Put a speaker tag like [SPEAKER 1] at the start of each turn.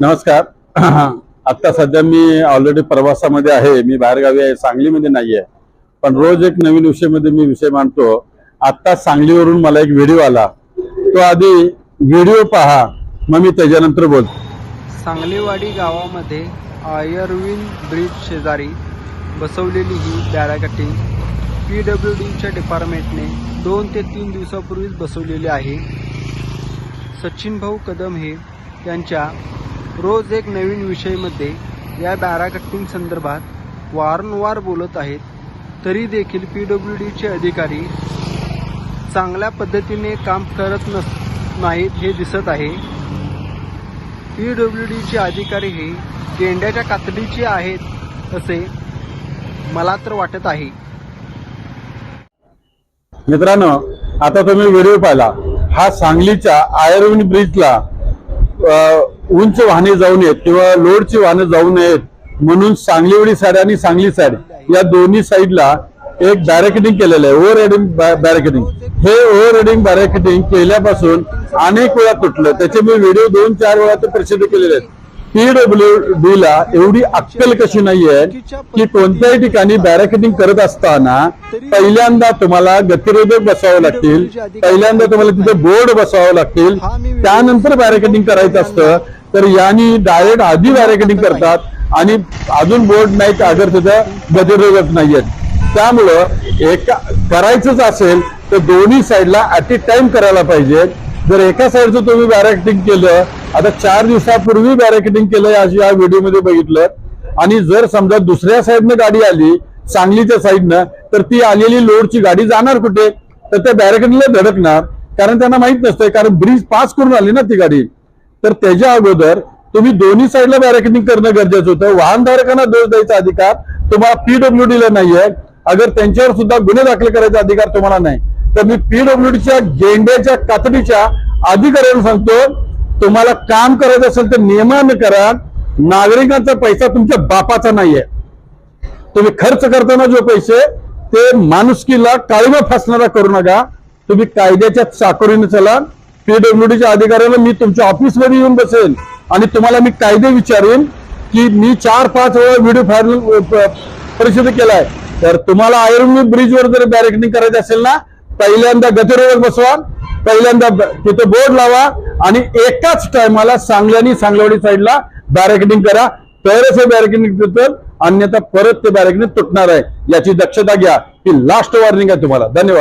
[SPEAKER 1] नमस्कार. आता सध्या मी ऑलरेडी प्रवासामध्ये आहे. मी बाहेरगावी आहे सांगलीमध्ये नाही आहे पण रोज एक नवीन विषयमध्ये मी विषय मांडतो. आत्ता सांगलीवरून मला एक व्हिडिओ आला. तो आधी व्हिडिओ पहा. मग मी त्याच्यानंतर बोलतो.
[SPEAKER 2] सांगलीवाडी गावामध्ये आयर्विन ब्रिज शेजारी बसवलेली ही बॅराकटी पी डब्ल्यू डीच्या डिपार्टमेंटने दोन ते तीन दिवसापूर्वीच बसवलेली आहे. सचिन भाऊ कदम हे त्यांच्या रोज एक नवीन विषयमध्ये या बॅरा संदर्भात वारंवार बोलत आहेत. तरी देखील पी डब्ल्यू डीचे अधिकारी चांगल्या पद्धतीने काम करत नस नाहीत हे दिसत आहे. पी डब्ल्यू डीचे अधिकारी हे गेंड्याच्या कातडीचे आहेत असे मला तर वाटत आहे.
[SPEAKER 1] मित्रांनो आता तुम्ही व्हिडिओ पाहिला. हा सांगलीच्या आयर्विन ब्रिजला उंच वाहने जाऊ नयेत किंवा लोडची वाहनं जाऊ नयेत म्हणून सांगलीवडी साईड आणि सांगली साईड या दोन्ही साईडला एक बॅरिकेडिंग केलेलं आहे ओव्हर हेडिंग बॅरिकेडिंग हे ओव्हर हेडिंग बॅरिकेडिंग केल्यापासून अनेक वेळा तुटलं. त्याचे मी व्हिडिओ दोन चार वेळा ते प्रसिद्ध केलेले आहेत. पीडब्ल्यू डी ला एवढी अक्कल कशी नाहीये की कोणत्याही ठिकाणी बॅरिकेडिंग करत असताना पहिल्यांदा तुम्हाला गतिरोधक बसावं लागतील. पहिल्यांदा तुम्हाला तिथे बोर्ड बसावं लागतील. त्यानंतर बॅरिकेडिंग करायचं असतं. तर यांनी डायरेक्ट आधी बॅरिकेडिंग करतात आणि अजून बोर्ड नाही अगर तिथं गतिरोधक नाहीयेत त्यामुळं एका करायचंच असेल तर दोन्ही साईडला ऍट ए टाइम करायला पाहिजे. जर एका साईडचं तुम्ही बॅरिकेडिंग केलं आता चार दिवसापूर्वी बॅरिकेडिंग केलं या या व्हिडिओमध्ये बघितलं. आणि जर समजा दुसऱ्या साईडनं गाडी आली सांगलीच्या साईडनं तर ती आलेली लोडची गाडी जाणार कुठे? तर त्या बॅरिकेडिंगला धडकणार. कारण त्यांना माहीत नसतंय कारण ब्रिज पास करून आली ना ती गाडी. तर त्याच्या अगोदर तुम्ही दोन्ही साईडला बॅरेकेटिंग करणं गरजेचं होतं. वाहनधारकांना दोष द्यायचा अधिकार तुम्हाला पीडब्ल्यू ला नाहीये. अगर त्यांच्यावर सुद्धा गुन्हे दाखल करायचा अधिकार तुम्हाला नाही. तर मी पीडब्ल्यूडीच्या गेंड्याच्या कातडीच्या अधिकाऱ्यांना सांगतो तुम्हाला काम करायचं असेल तर नियमानं करा. नागरिकांचा पैसा तुमच्या बापाचा नाहीये. तुम्ही खर्च करताना जो पैसे ते माणुसकीला काळीमा फासणारा करू नका. तुम्ही कायद्याच्या चाकोरीने चला. पीडब्ल्यूडीच्या अधिकाऱ्याला मी तुमच्या ऑफिसमध्ये येऊन बसेल आणि तुम्हाला मी कायदे विचारेन की मी चार पाच वेळा व्हिडिओ फायनल परिषद केलाय. तर तुम्हाला आयुर्वेद ब्रिजवर जर बॅरिकेडिंग करायचं असेल ना पहिल्यांदा गतिरोधक बसवा पहिल्यांदा तिथं तिथे बोर्ड लावा आणि एकाच टायमाला सांगल्यानी सांगलवाडी साईडला बॅरिकेडिंग करा. तरच हे बॅरिकेडिंग तुटेल अन्यथा परत ते बॅरिकेडिंग तुटणार आहे. याची दक्षता घ्या. ही लास्ट वॉर्निंग आहे तुम्हाला. धन्यवाद.